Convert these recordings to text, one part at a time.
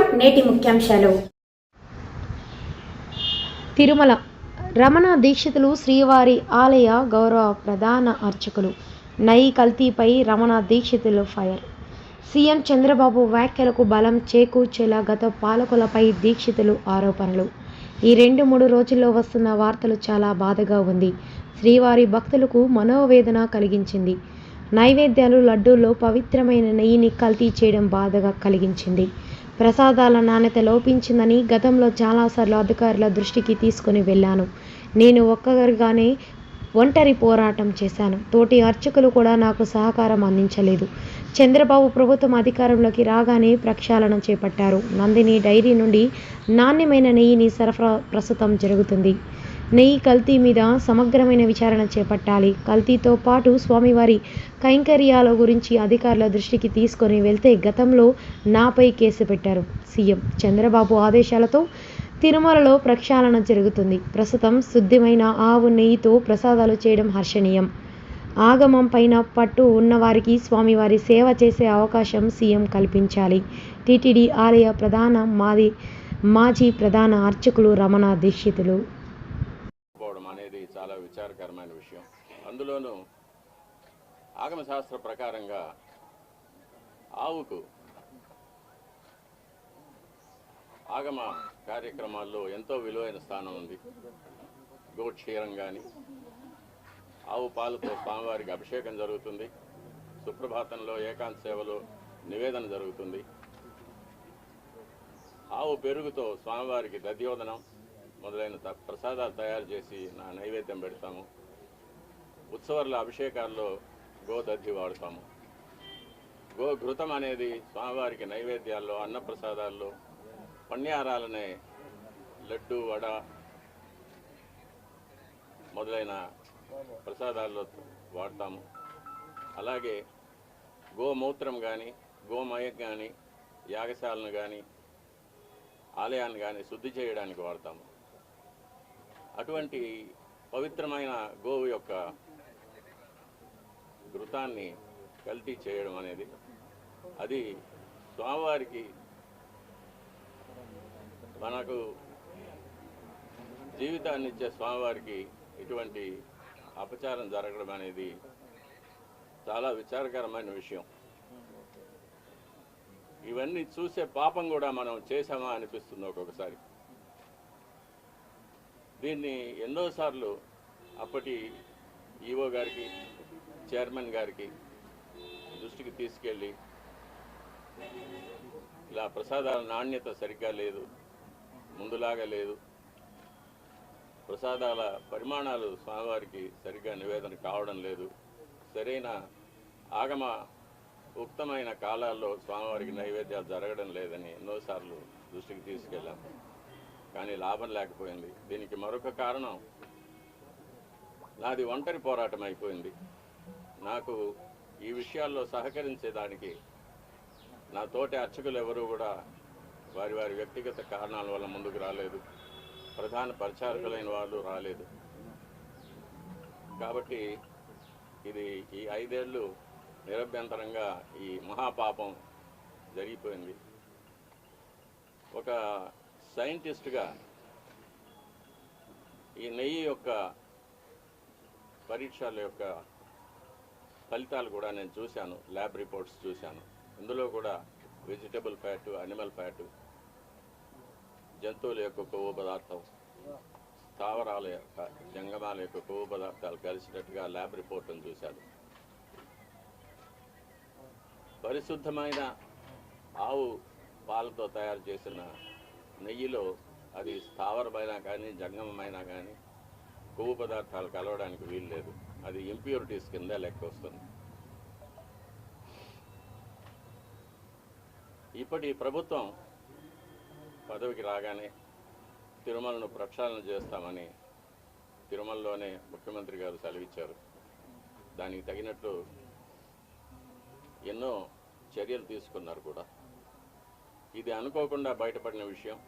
నమస్కారం నేటి ముఖ్యాంశాలు. తిరుమల రమణ దీక్షితులు శ్రీవారి ఆలయ గౌరవ ప్రధాన అర్చకులు. నయి కల్తీపై రమణ దీక్షితులు ఫైర్. సీఎం చంద్రబాబు వ్యాఖ్యలకు బలం చేకూర్చేలా గత పాలకులపై దీక్షితులు ఆరోపణలు. ఈ రెండు మూడు రోజుల్లో వస్తున్న వార్తలు చాలా బాధగా ఉంది. శ్రీవారి భక్తులకు మనోవేదన కలిగించింది. నైవేద్యాలు లడ్డూల్లో పవిత్రమైన నెయ్యిని కల్తీ చేయడం బాధగా కలిగించింది. ప్రసాదాల నాణ్యత లోపించిందని గతంలో చాలాసార్లు అధికారుల దృష్టికి తీసుకుని వెళ్ళాను. నేను ఒక్కరిగానే ఒంటరి పోరాటం చేశాను. తోటి అర్చకులు కూడా నాకు సహకారం అందించలేదు. చంద్రబాబు ప్రభుత్వం అధికారంలోకి రాగానే ప్రక్షాళన చేపట్టారు. నందిని డైరీ నుండి నాణ్యమైన నెయ్యిని సరఫరా ప్రస్తుతం జరుగుతుంది. నెయ్యి కల్తీ మీద సమగ్రమైన విచారణ చేపట్టాలి. కల్తీతో పాటు స్వామివారి కైంకర్యాల గురించి అధికారుల దృష్టికి తీసుకొని వెళ్తే గతంలో నాపై కేసు పెట్టారు. సీఎం చంద్రబాబు ఆదేశాలతో తిరుమలలో ప్రక్షాళన జరుగుతుంది. ప్రస్తుతం శుద్ధమైన ఆవు నెయ్యితో ప్రసాదాలు చేయడం హర్షణీయం. ఆగమం పైన పట్టు ఉన్నవారికి స్వామివారి సేవ చేసే అవకాశం సీఎం కల్పించాలి. టీటీడీ ఆలయ ప్రధాన మాది మాజీ ప్రధాన అర్చకులు రమణ దీక్షితులు పోవడం అనేది చాలా విచారకరమైన విషయం అందులోనూ ఆగమశాస్త్ర ప్రకారంగా ఆవుకు ఆగమ కార్యక్రమాల్లో ఎంతో విలువైన స్థానం ఉంది. గోక్షీరం కానీ ఆవు పాలతో స్వామివారికి అభిషేకం జరుగుతుంది. సుప్రభాతంలో ఏకాంత సేవలో నివేదన జరుగుతుంది. ఆవు పెరుగుతో స్వామివారికి దద్యోదనం మొదలైన త- ప్రసాదాలు తయారు చేసి నా నైవేద్యం పెడతాము. ఉత్సవాల అభిషేకాల్లో గోదద్ధి వాడతాము. గో ఘృతం అనేది స్వామివారికి నైవేద్యాల్లో అన్నప్రసాదాల్లో పణ్యారాలనే లడ్డు వడ మొదలైన ప్రసాదాల్లో వాడతాము. అలాగే గోమూత్రం కానీ గోమయం కానీ యాగశాలను కానీ ఆలయాన్ని కానీ శుద్ధి చేయడానికి వాడతాము. అటువంటి పవిత్రమైన గోవు యొక్క ఘృతాన్ని కల్తీ చేయడం అనేది అది స్వామివారికి మనకు జీవితాన్ని ఇచ్చే స్వామివారికి ఇటువంటి అపచారం జరగడం అనేది చాలా విచారకరమైన విషయం. ఇవన్నీ చూసే పాపం కూడా మనం చేశామా అనిపిస్తుంది ఒక్కొక్కసారి. దీన్ని ఎన్నోసార్లు అప్పటి ఈఓ గారికి చైర్మన్ గారికి దృష్టికి తీసుకెళ్ళి ఇలా ప్రసాదాల నాణ్యత సరిగ్గా లేదు ముందులాగా లేదు. ప్రసాదాల పరిమాణాలు స్వామివారికి సరిగ్గా నివేదన కావడం లేదు. సరైన ఆగమ ఉక్తమైన కాలాల్లో స్వామివారికి నైవేద్యాలు జరగడం లేదని ఎన్నోసార్లు దృష్టికి తీసుకెళ్ళాం. కానీ లాభం లేకపోయింది. దీనికి మరొక కారణం నాది ఒంటరి పోరాటం అయిపోయింది. నాకు ఈ విషయాల్లో సహకరించేదానికి నా తోటి అర్చకులు ఎవరూ కూడా వారి వారి వ్యక్తిగత కారణాల వల్ల ముందుకు రాలేదు. ప్రధాన పరిచారకులైన వాళ్ళు రాలేదు. కాబట్టి ఇది ఈ ఐదేళ్ళు నిరభ్యంతరంగా ఈ మహాపాపం జరిగిపోయింది. ఒక సైంటిస్ట్గా ఈ నెయ్యి యొక్క పరీక్షల యొక్క ఫలితాలు కూడా నేను చూశాను ల్యాబ్ రిపోర్ట్స్ చూశాను. ఇందులో కూడా వెజిటబుల్ ఫ్యాట్ అనిమల్ ఫ్యాట్ జంతువుల యొక్క కొవ్వు పదార్థం స్థావరాల యొక్క జంగమాల యొక్క కొవ్వు పదార్థాలు కలిసినట్టుగా ల్యాబ్ రిపోర్ట్ను చూశాను. పరిశుద్ధమైన ఆవు పాలతో తయారు చేసిన నెయ్యిలో అది స్థావరమైనా కానీ జంగమైనా కానీ కొవ్వు పదార్థాలు కలవడానికి వీలు లేదు. అది ఇంప్యూరిటీస్ కింద లెక్క వస్తుంది. ఇప్పటి ప్రభుత్వం పదవికి రాగానే తిరుమలను ప్రక్షాళన చేస్తామని తిరుమలలోనే ముఖ్యమంత్రి గారు సెలవిచ్చారు. దానికి తగినట్లు ఎన్నో చర్యలు తీసుకున్నారు కూడా. ఇది అనుకోకుండా బయటపడిన విషయం.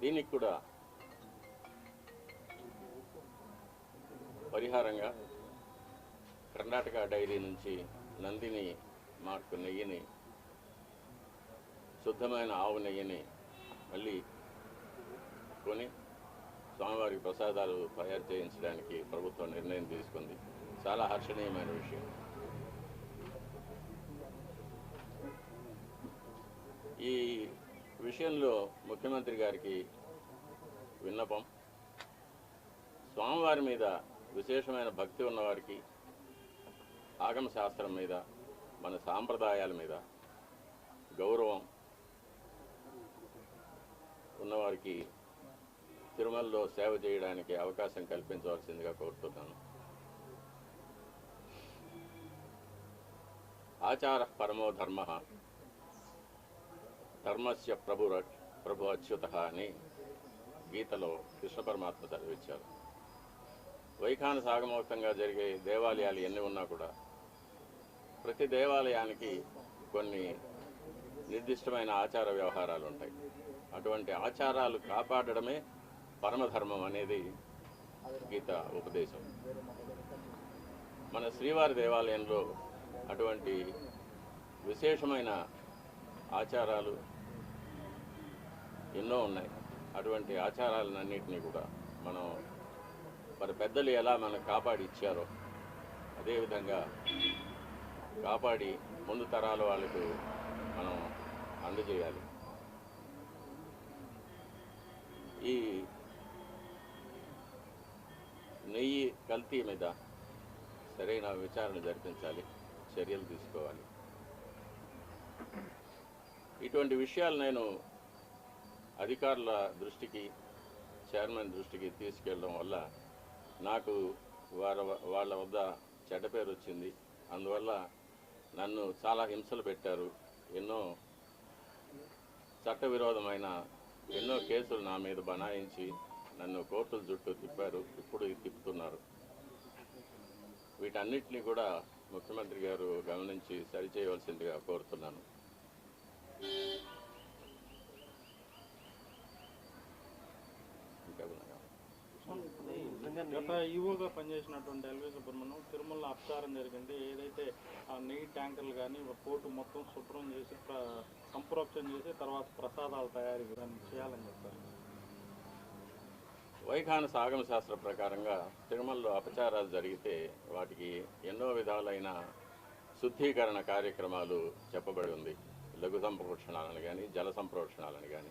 దీనికి కూడా పరిహారంగా కర్ణాటక డైరీ నుంచి నందిని మార్కు నెయ్యిని శుద్ధమైన ఆవు నెయ్యిని మళ్ళీ కొని స్వామివారికి ప్రసాదాలు తయారు చేయించడానికి ప్రభుత్వం నిర్ణయం తీసుకుంది. చాలా హర్షణీయమైన విషయం. ఈ విషయంలో ముఖ్యమంత్రి గారికి విన్నపం. స్వామివారి మీద విశేషమైన భక్తి ఉన్నవారికి ఆగమ శాస్త్రం మీద మన సాంప్రదాయాల మీద గౌరవం ఉన్నవారికి తిరుమలలో సేవ చేయడానికి అవకాశం కల్పించవలసిందిగా కోరుతున్నాను. ఆచార పరమో ధర్మ ధర్మస్య ప్రభు ప్రభు అచ్యుత అని గీతలో కృష్ణ పరమాత్మ చదివించారు. వైఖాన సాగమోక్తంగా జరిగే దేవాలయాలు ఎన్ని ఉన్నా కూడా ప్రతి దేవాలయానికి కొన్ని నిర్దిష్టమైన ఆచార వ్యవహారాలు ఉంటాయి. అటువంటి ఆచారాలు కాపాడడమే పరమధర్మం అనేది గీత ఉపదేశం. మన శ్రీవారి దేవాలయంలో అటువంటి విశేషమైన ఆచారాలు ఎన్నో ఉన్నాయి. అటువంటి ఆచారాలన్నింటినీ కూడా మనం మరి పెద్దలు ఎలా మనకు కాపాడి ఇచ్చారో అదేవిధంగా కాపాడి ముందు తరాల వాళ్ళకు మనం అందజేయాలి. ఈ నెయ్యి కల్తీ మీద సరైన విచారణ జరిపించాలి చర్యలు తీసుకోవాలి. ఇటువంటి విషయాలు నేను అధికారుల దృష్టికి చైర్మన్ దృష్టికి తీసుకెళ్ళడం వల్ల నాకు వారి వాళ్ళ వద్ద చెడ్డ పేరు వచ్చింది. అందువల్ల నన్ను చాలా హింసలు పెట్టారు. ఎన్నో చట్టవిరోధమైన ఎన్నో కేసులు నా మీద బనాయించి నన్ను కోర్టుల చుట్టూ తిప్పారు. ఇప్పుడు తిప్పుతున్నారు. వీటన్నిటిని కూడా ముఖ్యమంత్రి గారు గమనించి సరిచేయవలసిందిగా కోరుతున్నాను ఇంకా ఉన్నాయా? గత ఈవోగా పనిచేసినటువంటి ఎల్వి సుబ్రహ్మణ్యం తిరుమల అపచారం జరిగింది. ఏదైతే ఆ నెయ్యి ట్యాంకర్లు కానీ పోటు మొత్తం శుభ్రం చేసి ప్ర- సంప్రోక్షణ చేసి తర్వాత ప్రసాదాలు తయారీ చేయాలని చెప్పారు. వైఖాన సాగమ శాస్త్ర ప్రకారంగా తిరుమలలో అపచారాలు జరిగితే వాటికి ఎన్నో విధాలైన శుద్ధీకరణ కార్యక్రమాలు చెప్పబడి ఉంది. లఘు సంప్రోక్షణాలను కానీ జల సంప్రోక్షణాలను కానీ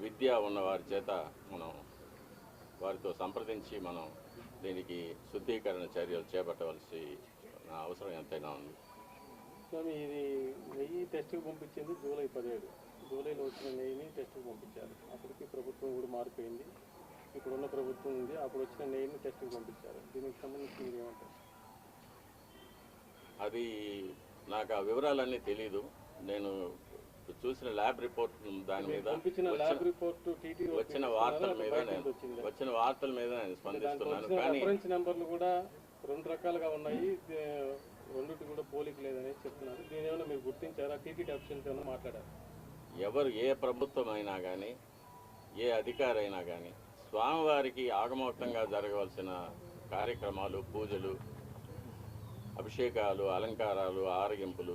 విద్య ఉన్న వారి చేత మనం వారితో సంప్రదించి మనం దీనికి శుద్ధీకరణ చర్యలు చేపట్టవలసి అవసరం ఎంతైనా ఉంది. స్వామి ఇది నెయ్యి టెస్ట్కి పంపించింది జూలై పదిహేడు. జూలైలో వచ్చిన నెయ్యిని టెస్ట్కి పంపించారు. అప్పటికి ప్రభుత్వం కూడా మారిపోయింది. ఇప్పుడున్న ప్రభుత్వం ఉంది. అప్పుడు వచ్చిన నెయ్యిని టెస్ట్కి పంపించారు. దీనికి సంబంధించి మీరు ఏమంటారు? అది నాకు ఆ వివరాలన్నీ తెలీదు. నేను చూసిన ల్యాబ్ రిపోర్ట్ దాని మీద వచ్చిన- ల్యాబ్ రిపోర్ట్ టీటీ వచ్చిన వార్తల మీద నేను వచ్చిన వార్తల మీద నేను స్పందిస్తున్నాను. కానీ నెంబర్లు కూడా రెండు రకాలుగా ఉన్నాయి. రెండిటి కూడా పోలిక లేదని చెప్తున్నారు. దీని ఏమైనా మీరు గుర్తించారా? టీటీ ఆఫీషియల్స్ ఏమైనా మాట్లాడారు? ఎవరు ఏ ప్రభుత్వం అయినా కానీ ఏ అధికారి అయినా కానీ స్వామివారికి ఆగమోక్తంగా జరగవలసిన కార్యక్రమాలు పూజలు అభిషేకాలు అలంకారాలు ఆరగింపులు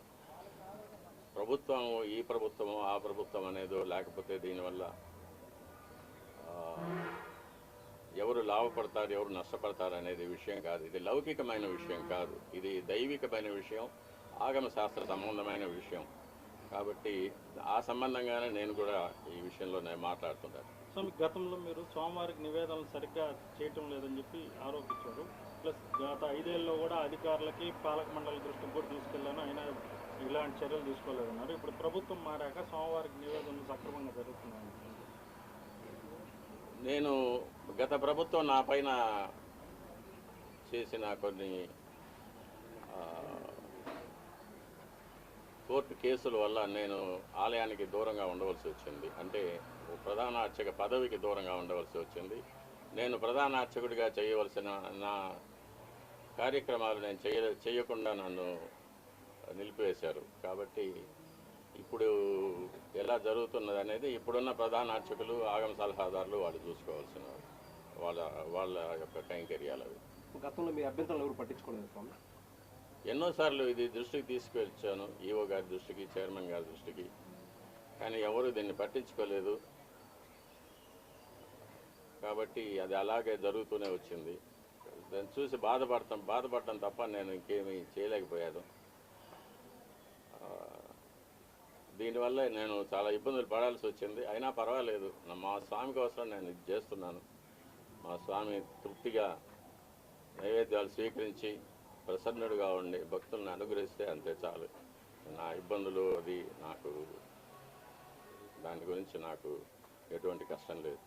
ప్రభుత్వం ఈ ప్రభుత్వము ఆ ప్రభుత్వం అనేదో లేకపోతే దీనివల్ల ఎవరు లాభపడతారు ఎవరు నష్టపడతారు అనేది విషయం కాదు. ఇది లౌకికమైన విషయం కాదు. ఇది దైవికమైన విషయం ఆగమ శాస్త్ర సంబంధమైన విషయం. కాబట్టి ఆ సంబంధంగానే నేను కూడా ఈ విషయంలో నేను మాట్లాడుతున్నాను స్వామి గతంలో మీరు స్వామివారికి నివేదనలు సరిగ్గా చేయటం లేదని చెప్పి ఆరోపించారు. ప్లస్ గత ఐదేళ్ళలో కూడా అధికారులకి పాలక మండలి దృష్టికి కూడా తీసుకెళ్ళాను అయినా ఇలాంటి చర్యలు తీసుకోలేదన్నారు. ఇప్పుడు ప్రభుత్వం మారాక సోమవారికి నివేదనలు సక్రమంగా జరుగుతున్నాయి నేను గత ప్రభుత్వం నా పైన చేసిన కొన్ని కోర్టు కేసుల వల్ల నేను ఆలయానికి దూరంగా ఉండవలసి వచ్చింది. అంటే ప్రధాన అర్చక పదవికి దూరంగా ఉండవలసి వచ్చింది. నేను ప్రధాన అర్చకుడిగా చేయవలసిన నా కార్యక్రమాలు నేను చేయ చేయకుండా నన్ను నిలిపివేశారు. కాబట్టి ఇప్పుడు ఎలా జరుగుతున్నది అనేది ఇప్పుడున్న ప్రధాన అర్చకులు ఆగమ సలహాదారులు వాళ్ళు చూసుకోవాల్సిన వాళ్ళ వాళ్ళ యొక్క కైంకర్యాలు అవి. గతంలో మీ అభ్యంతరాలు ఎవరు పట్టించుకోలేదు స్వామి? ఎన్నోసార్లు ఇది దృష్టికి తీసుకువచ్చాను ఈవో గారి దృష్టికి చైర్మన్ గారి దృష్టికి. కానీ ఎవరు దీన్ని పట్టించుకోలేదు. కాబట్టి అది అలాగే జరుగుతూనే వచ్చింది. దాన్ని చూసి బాధపడతాం బాధపడటం తప్ప నేను ఇంకేమీ చేయలేకపోయాను ఆ, దీనివల్ల నేను చాలా ఇబ్బందులు పడాల్సి వచ్చింది. అయినా పర్వాలేదు. మా స్వామి కోసం నేను ఇది చేస్తున్నాను. మా స్వామి తృప్తిగా నైవేద్యాలు స్వీకరించి ప్రసన్నుడిగా ఉండి భక్తులను అనుగ్రహిస్తే అంతే చాలు. నా ఇబ్బందులు అది నాకు దాని గురించి నాకు ఎటువంటి కష్టం లేదు.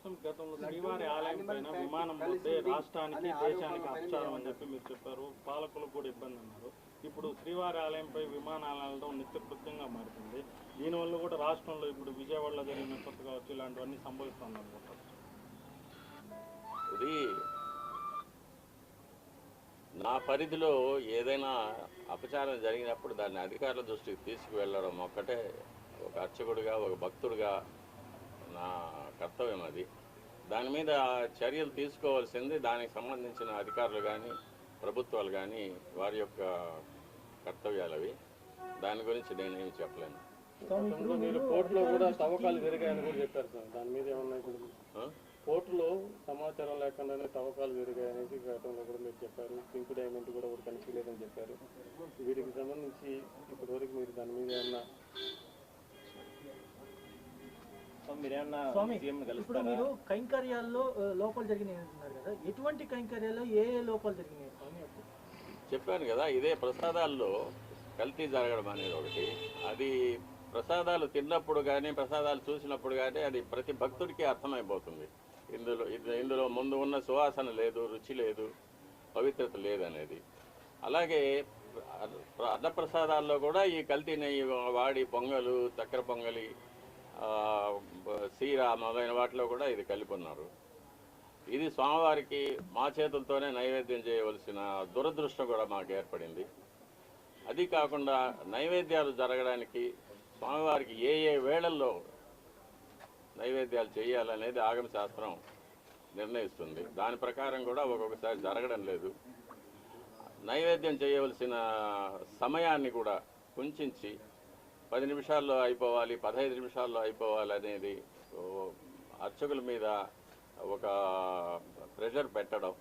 స్వామి, గతంలో శ్రీవారి ఆలయం పైన విమానం పోతే రాష్ట్రానికి దేశానికి అని చెప్పి మీరు చెప్పారు. పాలకులకు కూడా ఇబ్బంది అన్నారు. ఇప్పుడు శ్రీవారి ఆలయంపై విమానాలతో నిత్యకృత్యంగా మారుతుంది. దీనివల్ల కూడా రాష్ట్రంలో ఇప్పుడు విజయవాడలో జరిగిన కొత్త కావచ్చు ఇలాంటివన్నీ సంభవిస్తుంది అనుకుంటారు ఇది నా పరిధిలో ఏదైనా అపచారం జరిగినప్పుడు దాన్ని అధికారుల దృష్టికి తీసుకువెళ్ళడం ఒక్కటే ఒక అర్చకుడిగా ఒక భక్తుడిగా నా కర్తవ్యం అది. దాని మీద చర్యలు తీసుకోవాల్సింది దానికి సంబంధించిన అధికారులు కానీ ప్రభుత్వాలు కానీ వారి యొక్క కర్తవ్యాలు అవి దాని గురించి నేనేమి చెప్పలేను. గతంలో మీరు కోర్టులో కూడా తవ్వకాలు జరిగాయని కూడా చెప్పారు సార్ దాని మీద ఏమన్నా ఇప్పుడు ఆ? కోర్టులో సమాచారం లేకుండానే తవ్వకాలు జరిగాయనేసి గతంలో కూడా మీరు చెప్పారు. పింక్ డైమండ్ కూడా ఒకటి కనిపించలేదని చెప్పారు. వీటికి సంబంధించి ఇప్పటివరకు మీరు దాని మీద ఏమన్నా ఇప్పుడు మీరు కైంకర్యాల్లో లోపాలు జరిగినాయి అంటున్నారు కదా. ఎటువంటి కైంకర్యాల్లో ఏ ఏ లోపాలు జరిగినాయి? చెప్పాను కదా ఇదే ప్రసాదాల్లో కల్తీ జరగడం అనేది ఒకటి. అది ప్రసాదాలు తిన్నప్పుడు కానీ ప్రసాదాలు చూసినప్పుడు కానీ అది ప్రతి భక్తుడికి అర్థమైపోతుంది. ఇందులో ఇందులో ముందు ఉన్న సువాసన లేదు రుచి లేదు పవిత్రత లేదు అనేది అలాగే అన్నప్రసాదాల్లో కూడా ఈ కల్తీ నెయ్యి వాడి పొంగలు చక్కెర పొంగలి సీర మొదలైన వాటిలో కూడా ఇది కలిపి ఉన్నారు. ఇది స్వామివారికి మా చేతులతోనే నైవేద్యం చేయవలసిన దురదృష్టం కూడా మాకు ఏర్పడింది. అది కాకుండా నైవేద్యాలు జరగడానికి స్వామివారికి ఏ ఏ వేళల్లో నైవేద్యాలు చేయాలనేది ఆగమ శాస్త్రం నిర్ణయిస్తుంది. దాని ప్రకారం కూడా ఒక్కొక్కసారి జరగడం లేదు. నైవేద్యం చేయవలసిన సమయాన్ని కూడా కుంచించి పది నిమిషాల్లో అయిపోవాలి పదహైదు నిమిషాల్లో అయిపోవాలి అనేది అర్చకుల మీద ఒక ప్రెషర్ పెట్టడం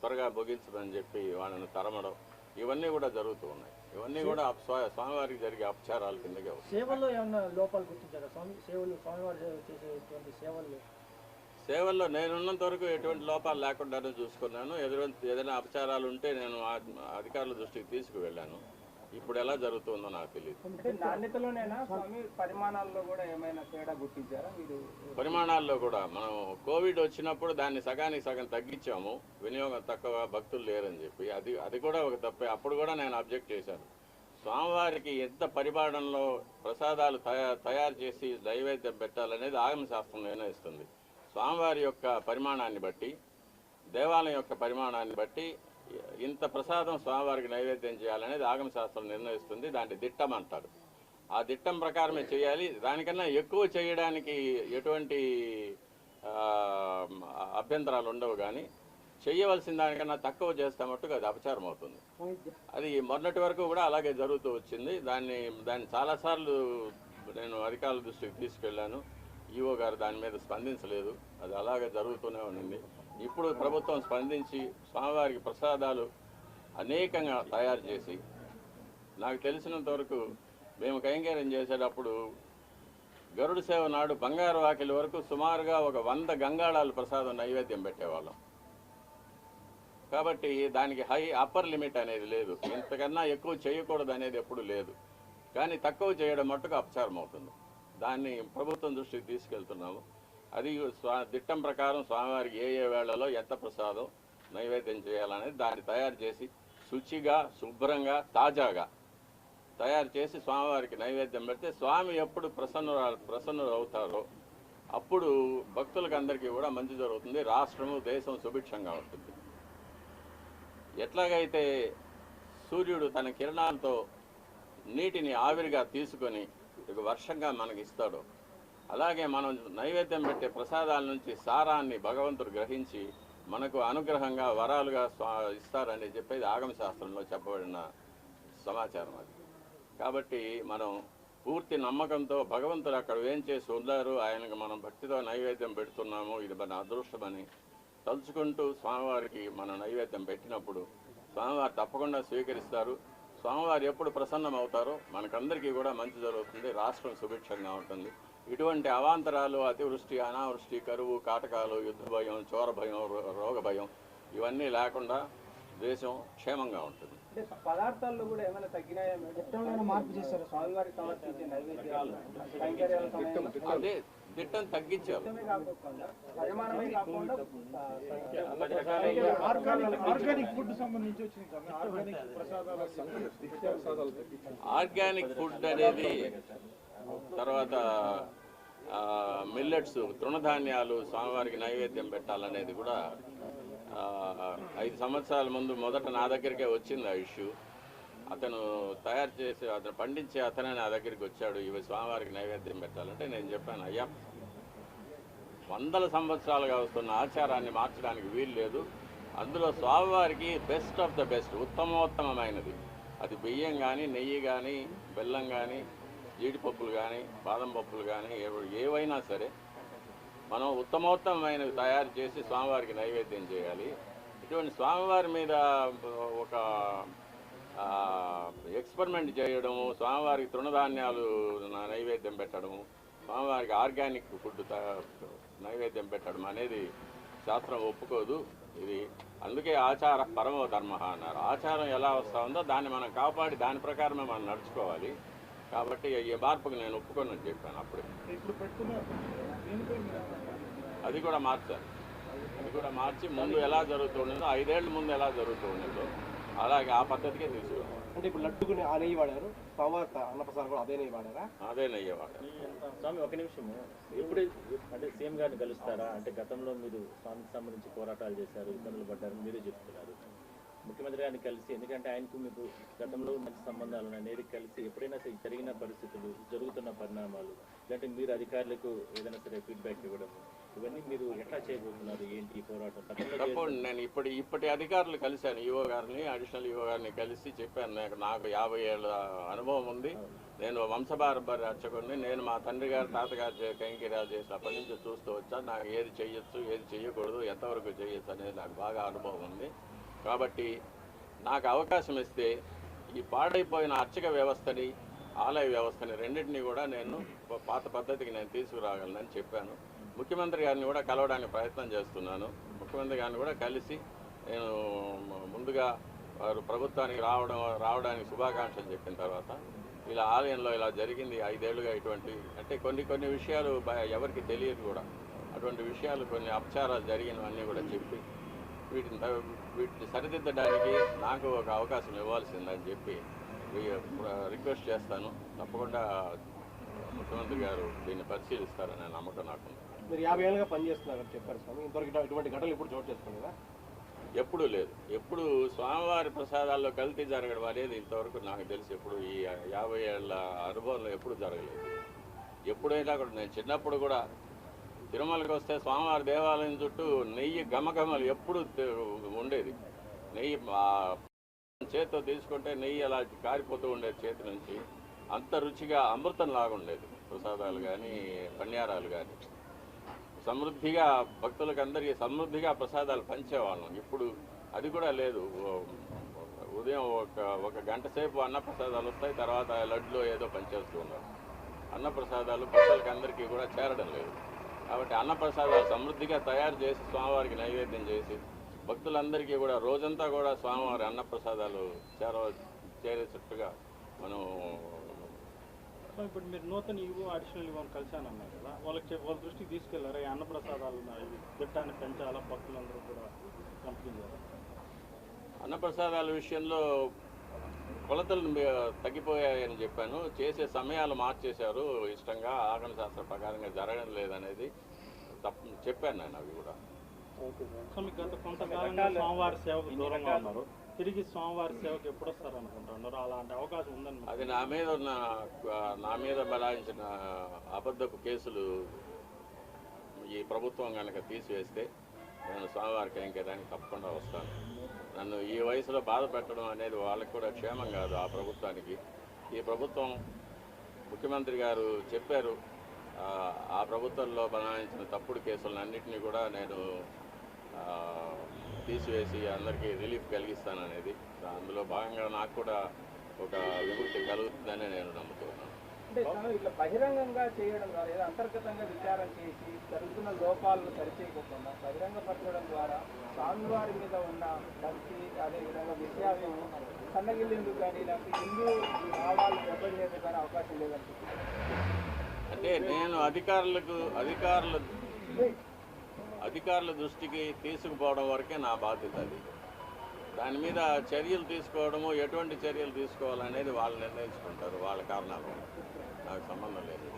త్వరగా ముగించమని చెప్పి వాళ్ళని తరమడం ఇవన్నీ కూడా జరుగుతూ ఉన్నాయి. ఇవన్నీ కూడా స్వామివారికి జరిగే అపచారాల కిందకే సేవల్లో ఏమన్నా లోపాలు గుర్తించారా? స్వామి సేవలు స్వామివారు చేసేటువంటి సేవలు సేవల్లో నేనున్నంత వరకు ఎటువంటి లోపాలు లేకుండానే చూసుకున్నాను. ఎదురు- ఏదైనా అపచారాలు ఉంటే నేను అధికారుల దృష్టికి తీసుకువెళ్ళాను. ఇప్పుడు ఎలా జరుగుతుందో నాకు తెలియదు పరిమాణాల్లో కూడా మనం కోవిడ్ వచ్చినప్పుడు దాన్ని సగానికి సగం తగ్గించాము. వినియోగం తక్కువ భక్తులు లేరని చెప్పి. అది అది కూడా ఒక తప్పే. అప్పుడు కూడా నేను అబ్జెక్ట్ చేశాను. స్వామివారికి ఎంత పరిమాణంలో ప్రసాదాలు తయా- తయారు చేసి నైవేద్యం పెట్టాలనేది ఆగమ శాస్త్రం నిర్ణయిస్తుంది. స్వామివారి యొక్క పరిమాణాన్ని బట్టి దేవాలయం యొక్క పరిమాణాన్ని బట్టి ఇంత ప్రసాదం స్వామివారికి నైవేద్యం చేయాలనేది ఆగమ శాస్త్రం నిర్ణయిస్తుంది దాన్ని దిట్టం అంటారు. ఆ దిట్టం ప్రకారమే చేయాలి. దానికన్నా ఎక్కువ చేయడానికి ఎటువంటి అభ్యంతరాలు ఉండవు కానీ చేయవలసిన దానికన్నా తక్కువ చేస్తే మట్టుకు అది అపచారం అవుతుంది. అది మొన్నటి వరకు కూడా అలాగే జరుగుతూ వచ్చింది. దాన్ని దాన్ని చాలాసార్లు నేను అధికారుల దృష్టికి తీసుకెళ్ళాను. ఈఓ గారు దాని మీద స్పందించలేదు. అది అలాగే జరుగుతూనే ఉండింది ఇప్పుడు ప్రభుత్వం స్పందించి స్వామివారికి ప్రసాదాలు అనేకంగా తయారు చేసి నాకు తెలిసినంత వరకు మేము కైంకర్యం చేసేటప్పుడు గరుడు సేవ నాడు బంగారు వాకిలి వరకు సుమారుగా ఒక వంద గంగాళాలు ప్రసాదం నైవేద్యం పెట్టేవాళ్ళం. కాబట్టి దానికి హై అప్పర్ లిమిట్ అనేది లేదు. ఇంతకన్నా ఎక్కువ చేయకూడదు అనేది ఎప్పుడు లేదు. కానీ తక్కువ చేయడం మట్టుకు అపచారం అవుతుంది. దాన్ని ప్రభుత్వం దృష్టికి తీసుకెళ్తున్నాము. అది స్వా దిట్టం ప్రకారం స్వామివారికి ఏ ఏ వేళలో ఎంత ప్రసాదం నైవేద్యం చేయాలనేది దాన్ని తయారు చేసి శుచిగా శుభ్రంగా తాజాగా తయారు చేసి స్వామివారికి నైవేద్యం పెడితే స్వామి ఎప్పుడు ప్రసన్న ప్రసన్నులు అవుతారో అప్పుడు భక్తులకు అందరికీ కూడా మంచి జరుగుతుంది. రాష్ట్రము దేశం సుభిక్షంగా ఉంటుంది. ఎట్లాగైతే సూర్యుడు తన కిరణాలతో నీటిని ఆవిరిగా తీసుకొని ఇక వర్షంగా మనకి ఇస్తాడు అలాగే మనం నైవేద్యం పెట్టే ప్రసాదాల నుంచి సారాన్ని భగవంతుడు గ్రహించి మనకు అనుగ్రహంగా వరాలుగా స్వా ఇస్తారని చెప్పేది ఆగమ శాస్త్రంలో చెప్పబడిన సమాచారం అది. కాబట్టి మనం పూర్తి నమ్మకంతో భగవంతుడు అక్కడ ఏం చేసి ఉన్నారు ఆయనకు మనం భక్తితో నైవేద్యం పెడుతున్నాము ఇది మన అదృష్టమని తలుచుకుంటూ స్వామివారికి మనం నైవేద్యం పెట్టినప్పుడు స్వామివారు తప్పకుండా స్వీకరిస్తారు. స్వామివారు ఎప్పుడు ప్రసన్నం అవుతారో మనకందరికీ కూడా మంచి జరుగుతుంది రాష్ట్రం సుభిక్షంగా ఉంటుంది. ఇటువంటి అవాంతరాలు అతివృష్టి అనావృష్టి కరువు కాటకాలు యుద్ధ భయం చోర భయం రో- రోగ భయం ఇవన్నీ లేకుండా దేశం క్షేమంగా ఉంటుంది. పదార్థాల్లో కూడా ఏమైనా తగ్గినాయా? మార్పు చేశారు. అదే దిట్టం తగ్గించారు. ఆర్గానిక్ ఫుడ్ అనేది తర్వాత మిల్లెట్స్ తృణధాన్యాలు స్వామివారికి నైవేద్యం పెట్టాలనేది కూడా ఐదు సంవత్సరాల ముందు మొదట నా దగ్గరికే వచ్చింది ఆ ఇష్యూ. అతను తయారు చేసి అతను పండించే అతనే నా దగ్గరికి వచ్చాడు ఇవి స్వామివారికి నైవేద్యం పెట్టాలంటే నేను చెప్పాను అయ్యా వందల సంవత్సరాలుగా వస్తున్న ఆచారాన్ని మార్చడానికి వీలు లేదు. అందులో స్వామివారికి బెస్ట్ ఆఫ్ ద బెస్ట్ ఉత్తమోత్తమమైనది. అది బియ్యం కానీ నెయ్యి కానీ బెల్లం కానీ జీడిపప్పులు కానీ బాదం పప్పులు కానీ ఏవైనా సరే మనం ఉత్తమోత్తమైనవి తయారు చేసి స్వామివారికి నైవేద్యం చేయాలి. ఇటువంటి స్వామివారి మీద ఒక ఎక్స్పెరిమెంట్ చేయడము స్వామివారికి తృణధాన్యాలు నైవేద్యం పెట్టడము స్వామివారికి ఆర్గానిక్ ఫుడ్ త- నైవేద్యం పెట్టడం అనేది శాస్త్రం ఒప్పుకోదు. ఇది అందుకే ఆచార పరమో ధర్మ అన్నారు. ఆచారం ఎలా వస్తూ ఉందో దాన్ని మనం కాపాడి దాని ప్రకారమే మనం నడుచుకోవాలి. కాబట్టి ఈ మార్పుకు నేను ఒప్పుకొని చెప్పాను అప్పుడే. ఇప్పుడు అది కూడా మార్చాలి. అది కూడా మార్చి ముందు ఎలా జరుగుతూ ఉండేదో ఐదేళ్ళ ముందు ఎలా జరుగుతూ ఉండేదో అలాగే ఆ పద్ధతికే తీసుకురావాలి. అంటే ఇప్పుడు లడ్డుకుని ఆ నెయ్యి వాడారు స్వామివారి అన్నప్రసాదం కూడా అదే నెయ్యి వాడారా? అదే నయ్యేవాడు స్వామి ఒక నిమిషము. ఎప్పుడు అంటే సీఎం గారిని కలుస్తారా? అంటే గతంలో మీరు స్వామికి సంబంధించి పోరాటాలు చేశారు ఇబ్బందులు పడ్డారు మీరే చెప్తున్నారు. ముఖ్యమంత్రి గారిని కలిసి ఎందుకంటే ఆయనకు మీకు గతంలో మంచి సంబంధాలు ఉన్నాయి. నేరుగా కలిసి ఎప్పుడైనా సరే జరిగిన పరిస్థితులు జరుగుతున్న పరిణామాలు లేదంటే మీరు అధికారులకు ఏదైనా సరే ఫీడ్బ్యాక్ ఇవ్వడం ఇవన్నీ మీరు ఎట్లా చేయబోతున్నారు? ఏంటి ఈ పోరాటం? తప్పకుండా నేను ఇప్పటి ఇప్పటి అధికారులు కలిశాను. ఈఓ గారిని అడిషనల్ ఈఓ గారిని కలిసి చెప్పాను. నాకు నాకు యాభై ఏళ్ళ అనుభవం ఉంది. నేను వంశపారంపర్య అర్చకుడిని. నేను మా తండ్రి గారు తాతగారు కైంకర్యాలు చేసినప్పటి నుంచి చూస్తూ వచ్చాను. నాకు ఏది చెయ్యొచ్చు ఏది చెయ్యకూడదు ఎంతవరకు చేయొచ్చు అనేది నాకు బాగా అనుభవం ఉంది. కాబట్టి నాకు అవకాశం ఇస్తే ఈ పాడైపోయిన అర్చక వ్యవస్థని ఆలయ వ్యవస్థని రెండింటినీ కూడా నేను పాత పద్ధతికి నేను తీసుకురాగలనని చెప్పాను. ముఖ్యమంత్రి గారిని కూడా కలవడానికి ప్రయత్నం చేస్తున్నాను. ముఖ్యమంత్రి గారిని కూడా కలిసి నేను ముందుగా వారు ప్రభుత్వానికి రావడం రావడానికి శుభాకాంక్షలు చెప్పిన తర్వాత ఇలా ఆలయంలో ఇలా జరిగింది ఐదేళ్ళుగా ఇటువంటి అంటే కొన్ని కొన్ని విషయాలు ఎవరికి తెలియదు కూడా. అటువంటి విషయాలు కొన్ని అపచారాలు జరిగినవన్నీ కూడా చెప్పి వీటిని వీటిని సరిదిద్దడానికి నాకు ఒక అవకాశం ఇవ్వాల్సిందని చెప్పి రిక్వెస్ట్ చేస్తాను. తప్పకుండా ముఖ్యమంత్రి గారు దీన్ని పరిశీలిస్తారనే నమ్మకం నాకు. మీరు యాభై ఏళ్ళుగా పనిచేస్తున్నారు అని చెప్పారు స్వామి. ఇంతవరకు ఇటు- ఇటువంటి ఘటనలు ఇప్పుడు చోటు చేసుకోలేదా? ఎప్పుడూ లేదు. ఎప్పుడు స్వామివారి ప్రసాదాల్లో కల్తీ జరగడం అనేది ఇంతవరకు నాకు తెలిసి ఎప్పుడు ఈ యాభై ఏళ్ళ అనుభవంలో ఎప్పుడు జరగలేదు. ఎప్పుడైనా కూడా నేను చిన్నప్పుడు కూడా తిరుమలకి వస్తే స్వామివారి దేవాలయం చుట్టూ నెయ్యి గమగమలు ఎప్పుడు ఉండేది. నెయ్యి చేతితో చేత్తో తీసుకుంటే నెయ్యి అలా కారిపోతూ ఉండేది చేతి నుంచి అంత రుచిగా అమృతం లాగా ఉండేది. ప్రసాదాలు కానీ పణ్యారాలు కానీ సమృద్ధిగా భక్తులకు అందరికీ సమృద్ధిగా ప్రసాదాలు పంచేవాళ్ళం. ఇప్పుడు అది కూడా లేదు. ఉదయం ఒక ఒక గంట సేపు అన్న ప్రసాదాలు వస్తాయి తర్వాత లడ్లో ఏదో పంచేస్తూ ఉన్నారు అన్న ప్రసాదాలు భక్తులకి అందరికీ కూడా చేరడం లేదు. కాబట్టి అన్న ప్రసాదాలు సమృద్ధిగా తయారు చేసి స్వామివారికి నైవేద్యం చేసి భక్తులందరికీ కూడా రోజంతా కూడా స్వామివారి అన్న ప్రసాదాలు చేర చేరేటట్టుగా మనం ఇప్పుడు మీరు నూతన ఈవో అడిషనల్ ఈవో కలిశానన్నారు కదా. వాళ్ళకి వాళ్ళ దృష్టికి తీసుకెళ్ళారా? ఈ అన్నప్రసాదాలు తిట్టాన్ని పెంచాలా? భక్తులందరూ కూడా పంపించారు? అన్నప్రసాదాల విషయంలో కొలతలు తగ్గిపోయాయని చెప్పాను. చేసే సమయాలు మార్చేశారు. ఇష్టంగా ఆగమ శాస్త్ర ప్రకారంగా జరగడం లేదనేది తప్పు చెప్పాను నేను అవి కూడా. సేవకు దూరంగా ఉన్నారు. తిరిగి స్వామివారి సేవకు ఎప్పుడు వస్తారు అనుకుంటున్నారు అలాంటి అవకాశం ఉందని అది నా మీద ఉన్న నా మీద బలాయించిన అబద్ధపు కేసులు ఈ ప్రభుత్వం కనుక తీసివేస్తే నేను స్వామివారి కైంకర్యానికి తప్పకుండా వస్తాను. నన్ను ఈ వయసులో బాధ పెట్టడం అనేది వాళ్ళకి కూడా క్షేమం కాదు ఆ ప్రభుత్వానికి. ఈ ప్రభుత్వం ముఖ్యమంత్రి గారు చెప్పారు ఆ, ప్రభుత్వంలో బనాయించిన తప్పుడు కేసులన్నింటినీ కూడా నేను తీసివేసి అందరికీ రిలీఫ్ కలిగిస్తాననేది. అందులో భాగంగా నాకు కూడా ఒక విముక్తి కలుగుతుందని నేను నమ్ముతున్నాను. ఇట్లా బహిరంగంగా చేయడం ద్వారా లేదా అంతర్గతంగా విచారం చేసి జరుగుతున్న లోపాలను సరిచేయకుండా బహిరంగపరచడం ద్వారా స్వామివారి మీద ఉన్న భక్తి అదేవిధంగా విషయాలు సన్నగిల్లేందుకు కానీ ఇలాంటి హిందూ భావాలు దెబ్బతినేందుకు కానీ అవకాశం లేదనిపిస్తుంది అంటే నేను అధికారులకు అధికారుల అధికారుల దృష్టికి తీసుకుపోవడం వరకే నా బాధ్యత అది. దాని మీద చర్యలు తీసుకోవడము ఎటువంటి చర్యలు తీసుకోవాలనేది వాళ్ళు నిర్ణయించుకుంటారు వాళ్ళ కారణాలు నాకు సంబంధం లేదు.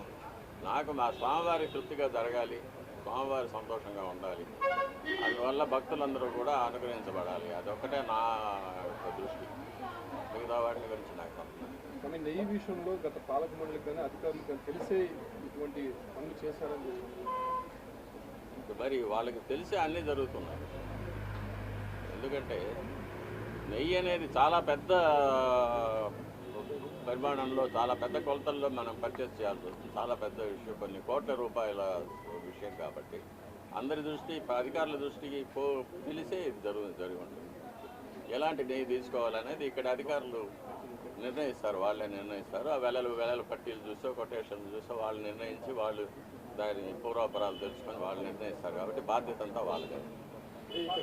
నాకు మా స్వామివారి తృప్తిగా జరగాలి స్వామివారి సంతోషంగా ఉండాలి. అందువల్ల భక్తులందరూ కూడా అనుగ్రహించబడాలి. అదొక్కటే నా యొక్క దృష్టి. మిగతా వాటి గురించి నాకు. కానీ నెయ్యి విషయంలో గత పాలక మండలికి కానీ అధికారులకు కానీ తెలిసే ఇటువంటి పనులు చేశారని మరి వాళ్ళకి తెలిసి అన్నీ జరుగుతున్నాయి. ఎందుకంటే నెయ్యి అనేది చాలా పెద్ద పరిమాణంలో చాలా పెద్ద కొలతల్లో మనం పర్చేస్ చేయాల్సి వస్తుంది. చాలా పెద్ద విషయం కొన్ని కోట్ల రూపాయల విషయం కాబట్టి అందరి దృష్టి అధికారుల దృష్టికి పో తెలిసే ఇది జరుగు జరిగి ఉంటుంది. ఎలాంటి నెయ్యి తీసుకోవాలనేది ఇక్కడ అధికారులు నిర్ణయిస్తారు. వాళ్ళే నిర్ణయిస్తారు. ఆ వెలలు వెలల పట్టీలు చూసో కొటేషన్లు చూసో వాళ్ళు నిర్ణయించి వాళ్ళు దాని పూర్వాపరాలు తెలుసుకొని వాళ్ళు నిర్ణయిస్తారు కాబట్టి బాధ్యత అంతా వాళ్ళదే.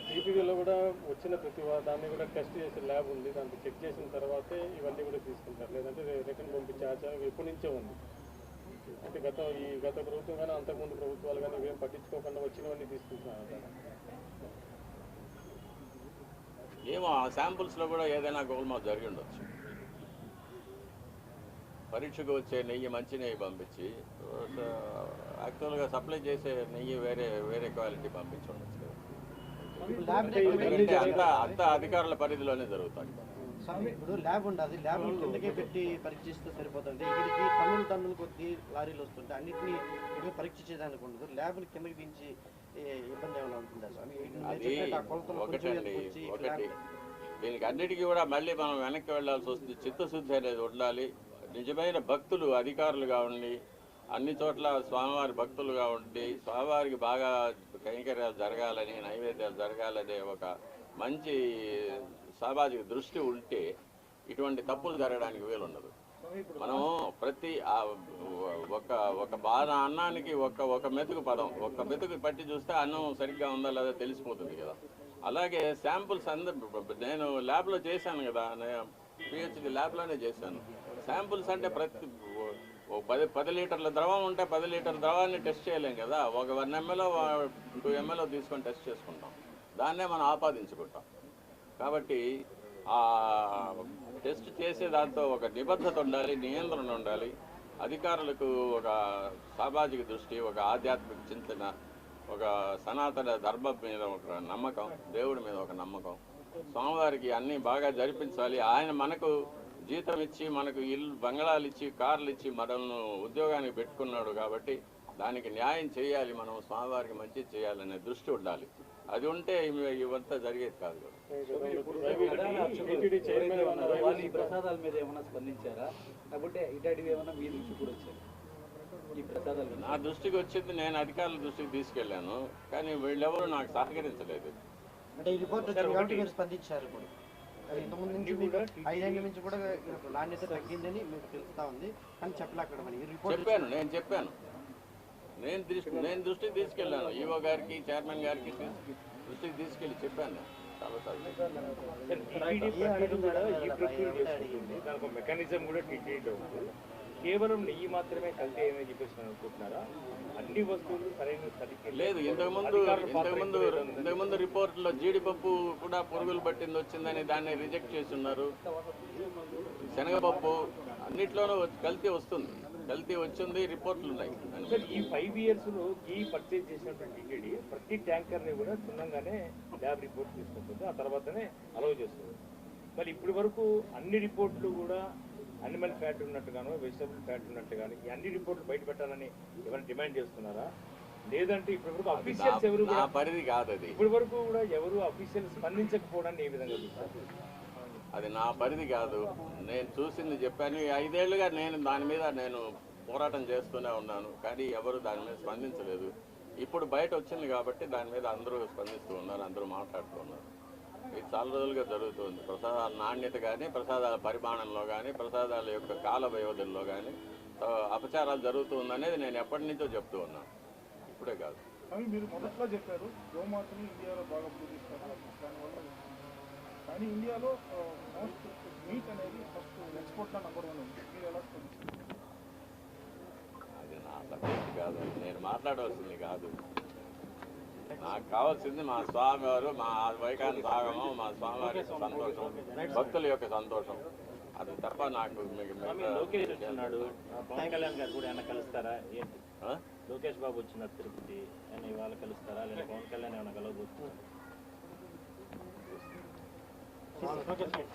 టీపీలో కూడా వచ్చిన ప్రతి దాన్ని కూడా టెస్ట్ చేసే ల్యాబ్ ఉంది. దాన్ని చెక్ చేసిన తర్వాతే ఇవన్నీ కూడా తీసుకుంటారు. లేదంటే రిటర్న్ పంపించే ఆచారం ఎప్పటి నుంచే ఉంది. అంటే గత ఈ గత ప్రభుత్వం కానీ అంతకుముందు ప్రభుత్వాలు కానీ ఇవేం పట్టించుకోకుండా వచ్చినవన్నీ తీసుకుంటున్నారు. ఏమో ఆ శాంపుల్స్లో కూడా ఏదైనా గోల్మాల్ జరిగి ఉండొచ్చు. పరీక్షకు వచ్చే నెయ్యి మంచి నెయ్యి పంపించి యాక్చువల్గా సప్లై చేసే నెయ్యి వేరే వేరే క్వాలిటీ పంపించి ఉండొచ్చు. అంతా అంతా అధికారుల పరిధిలోనే జరుగుతాయి. స్వామి ఇప్పుడు ల్యాబ్ ఉండదు ల్యాబ్ కిందకే పెట్టి పరీక్షిస్తే సరిపోతుంది. ఇక్కడికి టన్నులు టన్నులు కొద్ది లారీలు వస్తుంటే అన్నిటిని ఇక్కడ పరీక్ష చేయడానికి ఉండదు. ల్యాబ్లు కిందకి దించి ఇబ్బంది ఏమైనా ఉంటుందా స్వామి? ఒకటి. దీనికి అన్నిటికీ కూడా మళ్ళీ మనం వెనక్కి వెళ్ళాల్సి వస్తుంది. చిత్తశుద్ధి అనేది ఉండాలి. నిజమైన భక్తులు అధికారులుగా ఉండి అన్ని చోట్ల స్వామివారి భక్తులుగా ఉండి స్వామివారికి బాగా కైంకర్యాలు జరగాలని నైవేద్యాలు జరగాలనే ఒక మంచి సామాజిక దృష్టి ఉంటే ఇటువంటి తప్పులు జరగడానికి వీలుండదు. మనం ప్రతి ఒక ఒక బాధ అన్నానికి ఒక ఒక మెతుకు పదం ఒక మెతుకు పట్టి చూస్తే అన్నం సరిగ్గా ఉందా లేదా తెలిసిపోతుంది కదా. అలాగే శాంపుల్స్ అందరు నేను ల్యాబ్లో చేశాను కదా పిహెచ్డి ల్యాబ్లోనే చేశాను. శాంపుల్స్ అంటే ప్రతి ఓ- పది పది లీటర్ల ద్రవం ఉంటే పది లీటర్ ద్రవాన్ని టెస్ట్ చేయలేం కదా. ఒక one M L O two M L O తీసుకొని టెస్ట్ చేసుకుంటాం. దాన్నే మనం ఆపాదించుకుంటాం. కాబట్టి ఆ టెస్ట్ చేసే దాంతో ఒక నిబద్ధత ఉండాలి నియంత్రణ ఉండాలి. అధికారులకు ఒక సామాజిక దృష్టి ఒక ఆధ్యాత్మిక చింతన ఒక సనాతన ధర్మం మీద ఒక నమ్మకం దేవుడి మీద ఒక నమ్మకం. స్వామివారికి అన్నీ బాగా జరిపించాలి. ఆయన మనకు జీతం ఇచ్చి మనకు ఇల్లు బంగళాలు ఇచ్చి కార్లు ఇచ్చి మనల్ని ఉద్యోగానికి పెట్టుకున్నాడు కాబట్టి దానికి న్యాయం చేయాలి మనం స్వామివారికి మంచి చేయాలనే దృష్టి ఉండాలి. అది ఉంటే ఇవి- ఇవంతా జరిగేది కాదు ప్రసాదాల మీద ఏమైనా స్పందించారా? లేకపోతే ఇటాటివి ఏమైనా మీ దృష్టి కూడా వచ్చాయి? ఈ ప్రసాదాల మీద? నా దృష్టికి వచ్చింది నేను అధికారుల దృష్టికి తీసుకెళ్ళాను కానీ వీళ్ళెవరూ నాకు సహకరించలేదు. అంటే ఈ రిపోర్ట్ స్పందించారు ఇంతకుముందు నుంచి మీకు ఐదేళ్ళ నుంచి కూడా నాణ్యత తగ్గిందని మీకు తెలుస్తా ఉంది. కానీ చెప్పలేకపోవడం అని రిపోర్ట్ చెప్పాను నేను చెప్పాను. నేను దృష్టి నేను దృష్టికి తీసుకెళ్ళాను. ఈవో గారికి చైర్మన్ గారికి దృష్టికి తీసుకెళ్ళి చెప్పాను. టీటీడీ కూడా ఒక మెకానిజం కూడా టీటీడీలో ఉంది. కేవలం నెయ్యి మాత్రమే కల్తీ ఏమని చెప్పేసి నేను అనుకుంటున్నారా? అన్ని వస్తువులు సరైన లేదు ఇంతకుముందు ఇంతకుముందు ఇంతకుముందు రిపోర్ట్లో జీడిపప్పు కూడా పురుగులు పట్టింది వచ్చిందని దాన్ని రిజెక్ట్ చేసి ఉన్నారు శనగపప్పు అన్నిట్లోనూ కల్తీ వస్తుంది. కల్తీ వచ్చింది రిపోర్ట్లు ఉన్నాయి. ఈ ఫైవ్ ఇయర్స్లో ఈ పర్చేజ్ చేసినటువంటి టీటీడీ ప్రతి ట్యాంకర్ని కూడా క్షుణ్ణంగానే ల్యాబ్ రిపోర్ట్ తీసుకుంటుంది. ఆ తర్వాతనే అలౌ చేస్తుంది. మరి ఇప్పటి వరకు అన్ని రిపోర్ట్లు కూడా అనిమల్ ఫ్యాట్ ఉన్నట్టుగాను వెజిటబుల్ ఫ్యాట్ ఉన్నట్టుగాను ఈ అన్ని రిపోర్ట్లు బయట పెట్టాలని ఏమైనా డిమాండ్ చేస్తున్నారా? లేదంటే ఇప్పటి వరకు అఫీషియల్స్ ఎవరు పరిధి కాదు అది. ఇప్పటి వరకు కూడా ఎవరు అఫీషియల్ స్పందించకపోవడాన్ని ఏ విధంగా చూస్తారు? అది నా పరిధి కాదు. నేను చూసింది చెప్పాను. ఐదేళ్ళుగా నేను దాని మీద నేను పోరాటం చేస్తూనే ఉన్నాను. కానీ ఎవరు దాని మీద స్పందించలేదు. ఇప్పుడు బయట వచ్చింది కాబట్టి దాని మీద అందరూ స్పందిస్తూ ఉన్నారు అందరూ మాట్లాడుతూ ఉన్నారు. ఇది చాలా రోజులుగా జరుగుతుంది. ప్రసాదాల నాణ్యత కానీ ప్రసాదాల పరిమాణంలో కానీ ప్రసాదాల యొక్క కాల వ్యవధుల్లో కానీ అపచారాలు జరుగుతుందనేది నేను ఎప్పటి నుంచో చెప్తూ ఉన్నాను ఇప్పుడే కాదు. కానీ మీరు మొదట్లో చెప్పారు గోమాతని ఇండియాలో బాగా పూజిస్తారు దానివల్ల కానీ ఇండియాలో మోస్ట్ మీట్ అనేది ఫస్ట్ ఎక్స్పోర్ట్లో నెంబర్ వన్ ఉంది. మీరు ఎలా స్పందిస్తారు అది నా కాదు. నేను మాట్లాడవలసింది కాదు. నాకు కావాల్సింది మా స్వామి వారు మా వైకాంత సాగమం మా స్వామివారి సంతోషం భక్తుల యొక్క సంతోషం. అది తప్ప నాకు పవన్ కళ్యాణ్ గారు కూడా ఏమైనా కలుస్తారా? లోకేష్ బాబు వచ్చినారు తిరుపతి. ఆయన ఇవాళ కలుస్తారా? లేదా పవన్ కళ్యాణ్ ఏమైనా కలవబోతున్నారు? Okay sir.